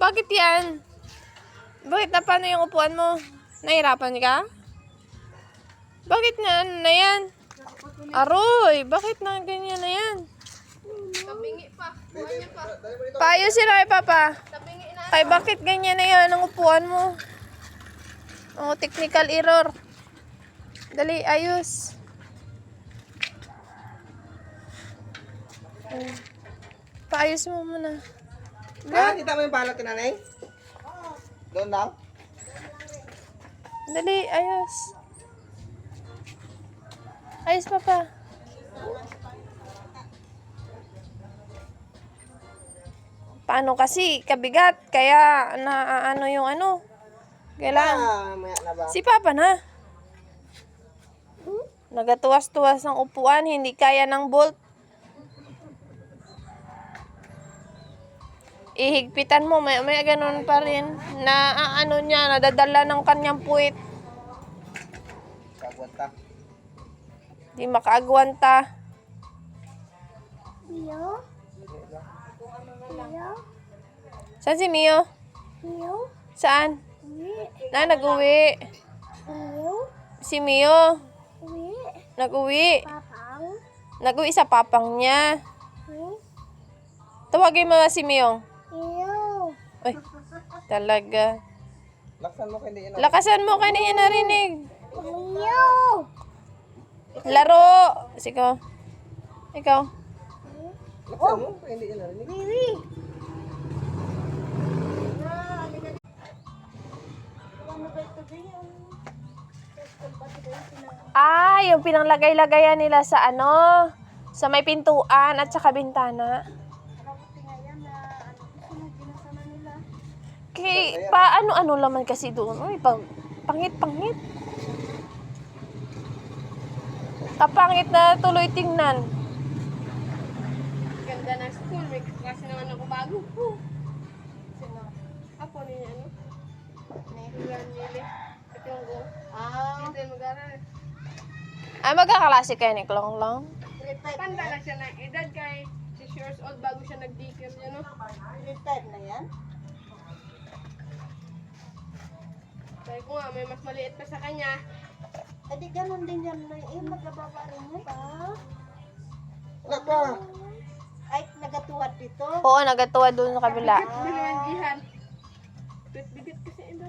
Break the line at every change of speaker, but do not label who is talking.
Bakit yan? Bakit na paano yung upuan mo? Nahirapan ka? Bakit na ano na yan? Aroy, bakit na ganyan na yan?
Tabingi pa. Kuha niya pa.
Paayusin na kay Papa.
Tabingi na.
Ay, bakit ganyan na yan ang upuan mo? Oh, technical error. Dali, ayos. Oh. Paayos mo muna.
Ah, kita mo yung balot ni nanay? Doon lang?
Dali, ayos. Ayos, Papa. Paano kasi? Kabigat. Kaya, na ano yung ano. Kailangan.
Ah, maya na ba?
Si Papa na. Nagatuwas-tuwas ang upuan, hindi kaya ng bolt. Ihigpitan mo, may, may ganun pa rin. Na ah, ano niya, nadadala ng kanyang puwit.
Kagwanta.
Di makaagwanta.
Mio? Mio?
Saan si Mio?
Mio?
Saan?
Uwi.
Na, nag-uwi.
Mio?
Si Mio,
Uwi.
nag-uwi.
Papang?
Nag-uwi sa papang niya.
Uwi.
Tawagin mo nga si Mio. Ay, talaga.
Laksan mo kay yun.
Lakasan mo, kanina narinig.
Mio?
Laro! Ikaw. Ikaw.
Laksan mo kay narinig.
Wiwi.
Ah, yung pinanglagay-lagayan nila sa ano, sa may pintuan at saka bintana. Kay, pa ano-ano laman kasi doon. Uy, pang, pangit-pangit. Kapangit na tuloy tingnan.
Ganda ng school. May kasi naman ako bago. Sino? Apo niya ano? Nehulan nila. Ito yung go. Ah. Ito yung mag-aral.
Ay, magkakalase kayo ni Klong Long.
Tanda lang siya ng edad kay 6 years old bago siya nag-decam niya, no?
Retired na yan?
nakuha, may mas maliit pa sa kanya.
Eh di ganun din yan na eh, magbababa rin mo pa.
Naka!
Ay, nagatuwad dito.
Oo, nagatuwad doon sa kabila.
Bibit, bibit, bibit kasi eh, iba.